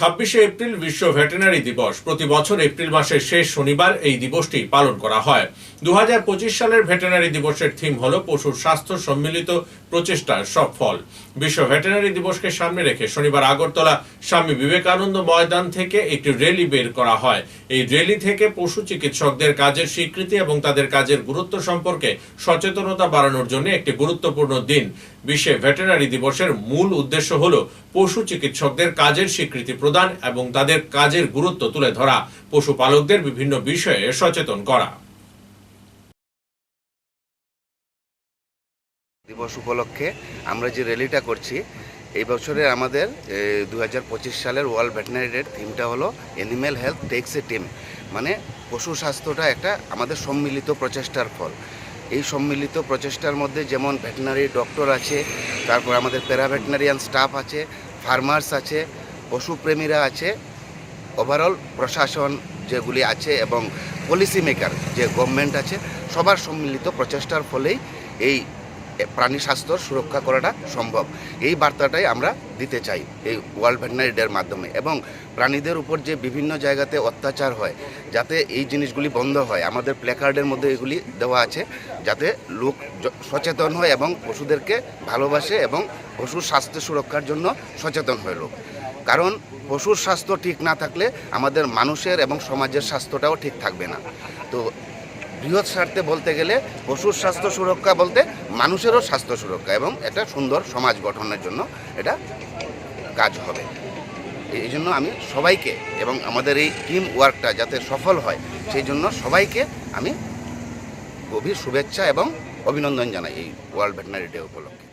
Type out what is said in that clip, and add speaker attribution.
Speaker 1: ছাব্বিশে এপ্রিল বিশ্ব ভেটেনারি দিবস। প্রতি বছর এপ্রিল মাসের শেষ শনিবার এই দিবসটি পালন করা হয়। দুহাজার পঁচিশ সালের ভেটেনারি দিবসের থিম হল পশুর স্বাস্থ্য সম্মিলিত প্রচেষ্টার সফল বিশ্ব ভেটেনারি দিবসকে সামনে রেখে শনিবার আগরতলা স্বামী বিবেকানন্দ ময়দান থেকে একটি র্যালি বের করা হয়। এই র্যালি থেকে পশু চিকিৎসকদের কাজের স্বীকৃতি এবং তাদের কাজের গুরুত্ব সম্পর্কে সচেতনতা বাড়ানোর জন্য একটি গুরুত্বপূর্ণ দিন। বিশ্বে ভেটেনারি দিবসের মূল উদ্দেশ্য হল পশু চিকিৎসকদের কাজের স্বীকৃতি প্রদান এবং তাদের কাজের গুরুত্ব তুলে ধরা পশুপালকদের বিভিন্ন বিষয়ে সচেতন করা।
Speaker 2: দিবস উপলক্ষে আমরা যে র্যালিটা করছি, এই বছরে আমাদের দু হাজার পঁচিশ সালের ওয়ার্ল্ড ভেটেনারি ডের থিমটা হলো animal health takes a team. মানে পশু স্বাস্থ্যটা একটা আমাদের সম্মিলিত প্রচেষ্টার ফল। এই সম্মিলিত প্রচেষ্টার মধ্যে যেমন ভেটেনারি ডক্টর আছে, তারপর আমাদের প্যারাভেটেনারিয়ান স্টাফ আছে, ফার্মার্স আছে পশুপ্রেমীরা আছে। ওভারঅল প্রশাসন যেগুলি আছে এবং পলিসি মেকার যে গভর্নমেন্ট আছে, সবার সম্মিলিত প্রচেষ্টার ফলেই এই প্রাণী স্বাস্থ্য সুরক্ষা করাটা সম্ভব। এই বার্তাটাই আমরা দিতে চাই এই ওয়ার্ল্ড ভেটেনারি ডের মাধ্যমে। এবং প্রাণীদের উপর যে বিভিন্ন জায়গাতে অত্যাচার হয়, যাতে এই জিনিসগুলি বন্ধ হয়, আমাদের প্ল্যাকার্ডের মধ্যে এগুলি দেওয়া আছে, যাতে লোক সচেতন হয় এবং পশুদেরকে ভালোবাসে এবং পশুর স্বাস্থ্য সুরক্ষার জন্য সচেতন হয় লোক। কারণ পশুর স্বাস্থ্য ঠিক না থাকলে আমাদের মানুষের এবং সমাজের স্বাস্থ্যটাও ঠিক থাকবে না। তো বৃহৎ স্বার্থে বলতে গেলে পশুর স্বাস্থ্য সুরক্ষা বলতে মানুষেরও স্বাস্থ্য সুরক্ষা এবং এটা সুন্দর সমাজ গঠনের জন্য এটা কাজ হবে। এই জন্য আমি সবাইকে এবং আমাদের এই টিম ওয়ার্কটা যাতে সফল হয়, সেই জন্য সবাইকে আমি গভীর শুভেচ্ছা এবং অভিনন্দন জানাই এই ওয়ার্ল্ড ভেটেনারি ডে উপলক্ষে।